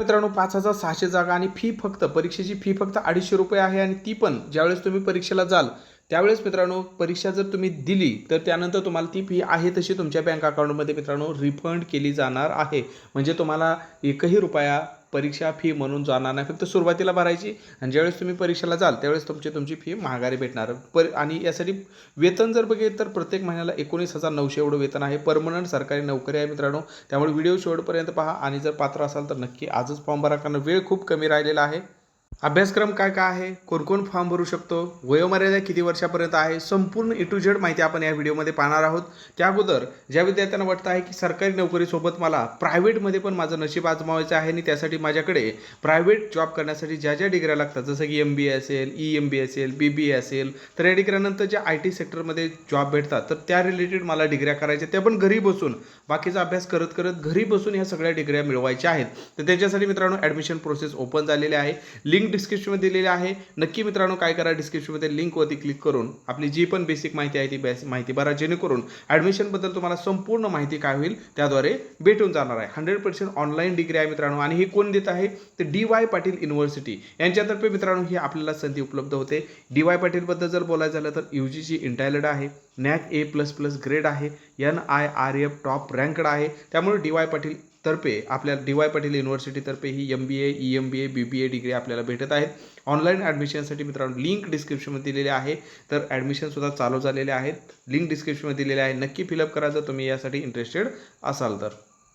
मित्रांनो पाच हजार सहाशे जागा आणि फी फक्त परीक्षेची फी फक्त अडीचशे रुपये आहे आणि ती पण ज्यावेळेस तुम्ही परीक्षेला जाल त्यावेळेस मित्रांनो परीक्षा जर तुम्ही दिली तर त्यानंतर तुम्हाला ती फी आहे तशी तुमच्या बँक अकाउंटमध्ये मित्रांनो रिफंड केली जाणार आहे. म्हणजे तुम्हाला एकही रुपया परीक्षा फी म्हणून जाणार नाही. फक्त सुरुवातीला भरायची आणि ज्यावेळेस तुम्ही परीक्षेला जाल त्यावेळेस तुमची तुमची फी महागारी भेटणार. पर आणि यासाठी वेतन जर बघितलं तर प्रत्येक महिन्याला एकोणीस हजार नऊशे एवढं वेतन आहे. परमनंट सरकारी नोकरी आहे मित्रांनो. त्यामुळे व्हिडिओ शेवटपर्यंत पहा. आणि जर पात्र असाल तर नक्की आजच फॉर्म भरा कारण वेळ खूप कमी राहिलेला आहे. अभ्यासक्रम काय काय आहे? कोणकोण फॉर्म भरू शकतो? वयोमर्यादा किती वर्षापर्यंत आहे? संपूर्ण ए टू झेड माहिती आपण या व्हिडिओमध्ये पाहणार आहोत. त्या अगोदर ज्या विद्यार्थ्यांना वाटतं आहे की सरकारी नोकरीसोबत मला प्रायव्हेटमध्ये पण माझं नशीब आजमावायचं आहे आणि त्यासाठी माझ्याकडे प्रायव्हेट जॉब करण्यासाठी ज्या ज्या डिग्र्या लागतात जसं की एम बी ए असेल ई एम बी असेल बी बी ए असेल तर या डिग्र्यानंतर ज्या आय टी सेक्टरमध्ये जॉब भेटतात तर त्या रिलेटेड मला डिग्र्या करायच्या. त्या पण घरी बसून बाकीचा अभ्यास करत करत घरी बसून ह्या सगळ्या डिग्र्या मिळवायच्या आहेत. तर त्याच्यासाठी मित्रांनो ॲडमिशन प्रोसेस ओपन झालेली आहे. लिंक डिस्क्रिप्शनमध्ये दिलेली आहे. नक्की मित्रांनो काय करा डिस्क्रिप्शनमध्ये लिंकवरती क्लिक करून आपली जी पण बेसिक माहिती आहे ती बेस माहिती भरा. जेणेकरून ॲडमिशनबद्दल तुम्हाला संपूर्ण माहिती काय होईल त्याद्वारे भेटून जाणार आहे. हंड्रेड पर्सेंट ऑनलाईन डिग्री आहे मित्रांनो. आणि हे कोण देत आहे? तर डी वाय पाटील युनिव्हर्सिटी यांच्यातर्फे मित्रांनो ही आपल्याला संधी उपलब्ध होते. डी वाय पाटीलबद्दल जर बोलायचं झालं तर यू जी ची इंटायलड आहे. NAAC A plus plus grade आहे. N I R F top ranked आहे. त्यामुळे डी वाय पाटील तर्फे आपल्या डी वाय पाटील युनिव्हर्सिटीतर्फे ही M B A E M B A B B A degree आपल्याला भेटत आहेत. ऑनलाईन ॲडमिशनसाठी मित्रांनो लिंक डिस्क्रिप्शनमध्ये दिलेली आहे. तर ॲडमिशनसुद्धा चालू झालेले आहेत. लिंक डिस्क्रिप्शनमध्ये दिलेले आहे. नक्की फिलअप करा जर तुम्ही यासाठी इंटरेस्टेड असाल तर.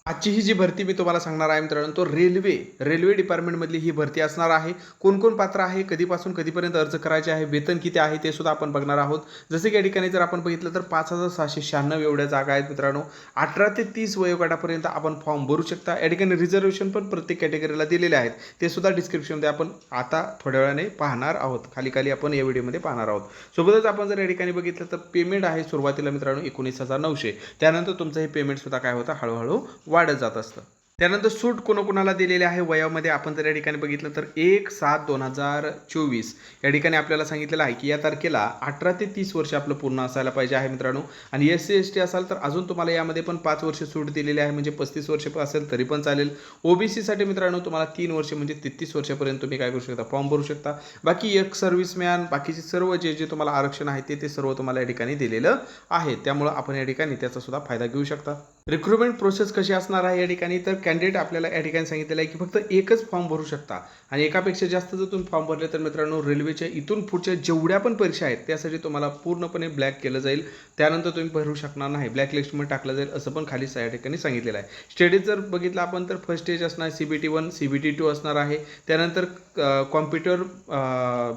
आजची ही जी भरती मी तुम्हाला सांगणार आहे मित्रांनो तो रेल्वे रेल्वे डिपार्टमेंटमधली ही भरती असणार आहे. कोणकोण पात्र आहे कधीपासून कधीपर्यंत अर्ज करायचे आहे वेतन किती आहे ते सुद्धा आपण बघणार आहोत. जसे की या ठिकाणी जर आपण बघितलं तर पाच हजार सहाशे शहाण्णव एवढ्या जागा आहेत मित्रांनो. अठरा ते तीस वयोगटापर्यंत आपण फॉर्म भरू शकता. या ठिकाणी रिझर्वेशन पण प्रत्येक कॅटेगरीला दिलेले आहेत. ते सुद्धा डिस्क्रिप्शनमध्ये आपण आता थोड्या वेळाने पाहणार आहोत. खाली खाली आपण या व्हिडिओमध्ये पाहणार आहोत. सोबतच आपण जर या ठिकाणी बघितलं तर पेमेंट आहे सुरुवातीला मित्रांनो एकोणीस हजार नऊशे. त्यानंतर तुमचं हे पेमेंटसुद्धा काय होतं? हळूहळू वाढत जात असतं. त्यानंतर सूट कोणाकोणाला दिलेले आहे? वयामध्ये आपण जर या ठिकाणी बघितलं तर एक सात दोन हजार चोवीस. या ठिकाणी आपल्याला सांगितलेलं आहे की या तारखेला अठरा ते तीस वर्ष आपलं पूर्ण असायला पाहिजे आहे मित्रांनो. आणि एस सी एस टी असाल तर अजून तुम्हाला यामध्ये पण पाच वर्ष सूट दिलेली आहे. म्हणजे पस्तीस वर्ष असेल तरी पण चालेल. ओबीसीसाठी मित्रांनो तुम्हाला तीन वर्ष म्हणजे तेहतीस वर्षापर्यंत तुम्ही काय करू शकता? फॉर्म भरू शकता. बाकी एक सर्व्हिसमॅन बाकीचे सर्व जे जे तुम्हाला आरक्षण आहे ते ते सर्व तुम्हाला या ठिकाणी दिलेलं आहे. त्यामुळं आपण या ठिकाणी त्याचा सुद्धा फायदा घेऊ शकता. रिक्रुटमेंट प्रोसेस कशी असणार आहे या ठिकाणी? तर कॅन्डिडेट आपल्याला या ठिकाणी सांगितलेलं आहे की फक्त एकच फॉर्म भरू शकता. आणि एकापेक्षा जास्त जर तुम्ही फॉर्म भरले तर मित्रांनो रेल्वेच्या इथून पुढच्या जेवढ्या पण परीक्षा आहेत त्यासाठी तुम्हाला पूर्णपणे ब्लॅक केलं जाईल. त्यानंतर तुम्ही भरू शकणार नाही. ब्लॅक लिस्टमध्ये टाकलं जाईल असं पण खाली या ठिकाणी सांगितलेलं आहे. स्टेजेस जर बघितलं आपण तर फर्स्ट स्टेज असणार C B T one C B T two असणार आहे. त्यानंतर कॉम्प्युटर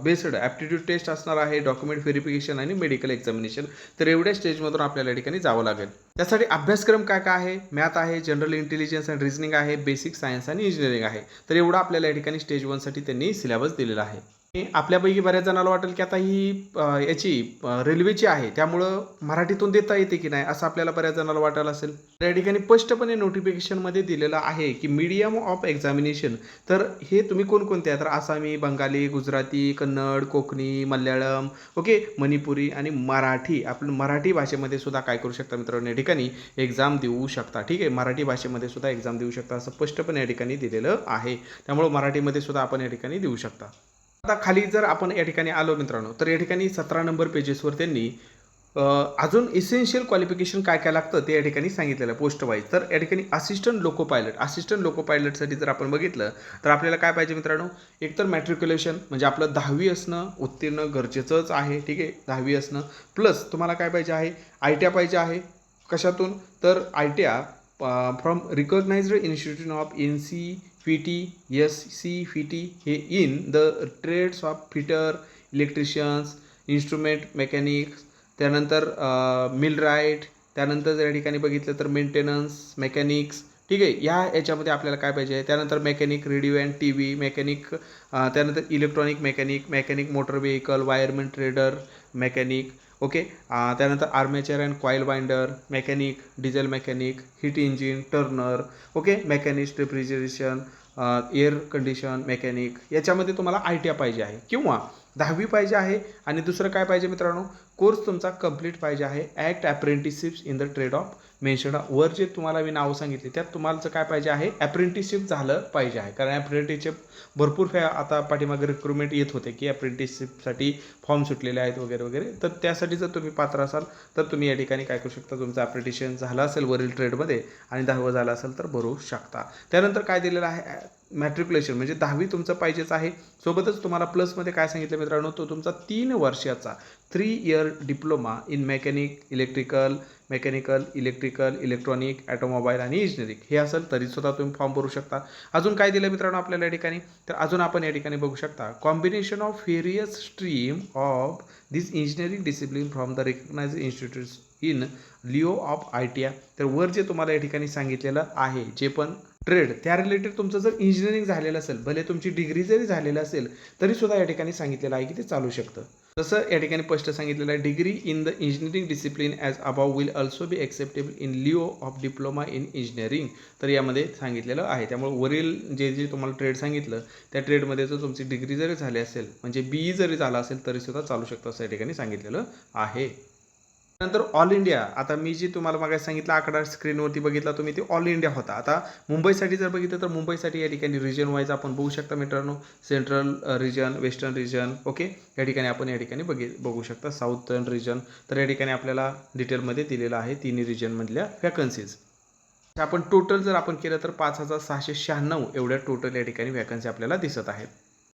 बेस्ड ॲप्टिट्यूड टेस्ट असणार आहे डॉक्युमेंट व्हेरिफिकेशन आणि मेडिकल एक्झामिनेशन तर एवढ्या स्टेजमधून आपल्याला या ठिकाणी जावं लागेल. त्यासाठी अभ्यासक्रम काय काय आहे? मॅथ आहे जनरल इंटेलिजन्स अँड रिझनिंग आहे बेसिक सायन्स आणि इंजिनिअरिंग आहे. तर एवढं आपल्याला या ठिकाणी स्टेज वनसाठी त्यांनी सिलेबस दिलेला आहे. आपल्यापैकी बऱ्याच जणांना वाटेल की आता ही याची रेल्वेची आहे त्यामुळं मराठीतून देता येते की नाही असं आपल्याला बऱ्याच जणांना वाटायला असेल. तर या ठिकाणी स्पष्टपणे नोटिफिकेशनमध्ये दिलेलं आहे की मीडियम ऑफ एक्झामिनेशन तर हे तुम्ही कोणकोणते आहे तर आसामी बंगाली गुजराती कन्नड कोकणी मल्याळम ओके? मणिपुरी आणि मराठी. आपण मराठी भाषेमध्ये सुद्धा काय करू शकता मित्रांनो? या ठिकाणी एक्झाम देऊ शकता. ठीक आहे? मराठी भाषेमध्ये सुद्धा एक्झाम देऊ शकता असं स्पष्टपणे या ठिकाणी दिलेलं आहे. त्यामुळं मराठीमध्ये सुद्धा आपण या ठिकाणी देऊ शकता. आता खाली जर आपण या ठिकाणी आलो मित्रांनो तर या ठिकाणी सतरा नंबर पेजेसवर त्यांनी अजून इसेन्शियल क्वालिफिकेशन काय काय लागतं ते या ठिकाणी सांगितलेलं आहे पोस्ट वाईज तर या ठिकाणी assistant loco pilot assistant loco पायलटसाठी जर आपण बघितलं तर आपल्याला काय पाहिजे मित्रांनो? एकतर मॅट्रिक्युलेशन म्हणजे आपलं दहावी असणं उत्तीर्ण गरजेचंच आहे ठीक आहे? दहावी असणं. प्लस तुम्हाला काय पाहिजे आहे? आय टी पाहिजे आहे. कशातून? तर I T from recognised institute of N C V T S C V T हे in the trades of fitter electricians instrument mechanics त्यानंतर मिल राईट त्यानंतर जर या ठिकाणी बघितलं तर मेंटेनन्स मेकॅनिक्स ठीक आहे या याच्यामध्ये आपल्याला काय पाहिजे? त्यानंतर mechanic radio and T V mechanic त्यानंतर electronic mechanic mechanic motor vehicle wireman trader mechanic okay त्यानंतर armature and coil binder mechanic diesel mechanic heat engine turner okay machinist refrigeration air condition mechanic याच्यामध्ये तुम्हाला I T पाहिजे आहे. किंवा दहावी पाहिजे आहे. आणि दुसरं काय पाहिजे मित्रांनो? कोर्स तुमचा कंप्लीट पाहिजे आहे. Act apprenticeships in the trade of mention वर जे तुम्हाला मी नावं सांगितले त्यात तुम्हाला काय पाहिजे आहे? ॲप्रेंटिसशिप झालं पाहिजे आहे. कारण ॲप्रेंटिसशिप भरपूर फॅ आता पाठीमागे रिक्रुटमेंट येत होते की ॲप्रेंटिसशिपसाठी फॉर्म सुटलेले आहेत वगैरे वगैरे. तर त्यासाठी जर तुम्ही पात्र असाल तर तुम्ही या ठिकाणी काय करू शकता? तुमचं अप्रेंटिशन झालं असेल वरील ट्रेडमध्ये आणि दहावं झालं असेल तर भरू शकता. त्यानंतर काय दिलेलं आहे? मॅट्रिक्युलेशन म्हणजे दहावी तुमचं पाहिजेच आहे. सोबतच तुम्हाला प्लसमध्ये काय सांगितलं मित्रांनो? तो तुमचा तीन वर्षाचा three year diploma in mechanic electrical mechanical electrical electronic automobile आणि इंजिनिअरिंग हे असेल तरीसुद्धा तुम्ही फॉर्म भरू शकता. अजून काय दिलं मित्रांनो आपल्याला या ठिकाणी? तर अजून आपण या ठिकाणी बघू शकता. Combination of various stream of this engineering discipline from the recognise institutes in lieu of I T I तर वर जे तुम्हाला या ठिकाणी सांगितलेलं आहे जे पण ट्रेड त्या रिलेटेड तुमचं जर इंजिनिअरिंग झालेलं असेल भले तुमची डिग्री जरी झालेलं असेल तरी सुद्धा या ठिकाणी सांगितलेलं आहे की ते चालू शकतं. तसं या ठिकाणी स्पष्ट सांगितलेलं आहे degree in the engineering discipline as above will also be acceptable in lieu of diploma in engineering तर यामध्ये सांगितलेलं आहे. त्यामुळे वरील जे जे तुम्हाला ट्रेड सांगितलं त्या ट्रेडमध्ये जर तुमची डिग्री जरी झाली असेल म्हणजे बी जरी झाला असेल तरीसुद्धा चालू शकतं असं या ठिकाणी सांगितलेलं आहे. नंतर ऑल इंडिया आता मी जी तुम्हाला मागे सांगितलं आकडा स्क्रीनवरती बघितला तुम्ही ते ऑल इंडिया होता. आता मुंबईसाठी जर बघितलं तर मुंबईसाठी या ठिकाणी रिजन वाईज आपण बघू शकता मित्रांनो. Central region western region okay या ठिकाणी आपण या ठिकाणी बघि बघू शकता. साऊथर्न रिजन तर या ठिकाणी आपल्याला डिटेलमध्ये दिलेलं आहे तिन्ही रिजनमधल्या वॅकन्सीज आपण टोटल जर आपण केलं तर पाच हजार सहाशे शहाण्णव एवढ्या टोटल या ठिकाणी वॅकन्सी आपल्याला दिसत आहेत.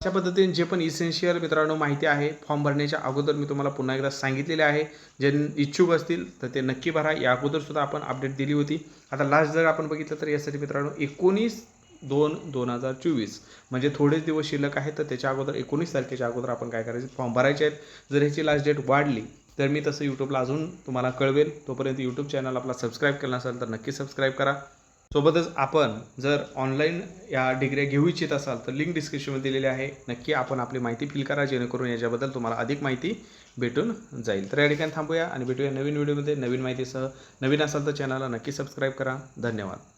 अशा पद्धतीने जे पण इसेन्शियल मित्रांनो माहिती आहे फॉर्म भरण्याच्या अगोदर मी तुम्हाला पुन्हा एकदा सांगितलेले आहे. जे इच्छुक असतील तर ते नक्की भरा. या अगोदर सुद्धा आपण अपडेट दिली होती. आता लास्ट जर आपण बघितलं तर यासाठी मित्रांनो एकोणीस दोन दोन हजार चोवीस म्हणजे थोडेच दिवस शिल्लक आहेत तर त्याच्या अगोदर एकोणीस तारखेच्या अगोदर आपण काय करायचं? फॉर्म भरायचे आहेत. जर ह्याची लास्ट डेट वाढली तर मी तसं यूट्यूबला अजून तुम्हाला कळवेल. तोपर्यंत यूट्यूब चॅनल आपला सबस्क्राईब केला नसेल तर नक्की सबस्क्राईब करा. सोबतच आपण जर ऑनलाईन या डिग्र्या घेऊ इच्छित असाल तर लिंक डिस्क्रिप्शनमध्ये दिलेली आहे. नक्की आपण आपली माहिती फिल करा जेणेकरून याच्याबद्दल तुम्हाला अधिक माहिती भेटून जाईल. तर या ठिकाणी थांबूया आणि भेटूया नवीन व्हिडिओमध्ये नवीन माहितीसह नवीन असाल तर चॅनलला नक्की सबस्क्राईब करा. धन्यवाद.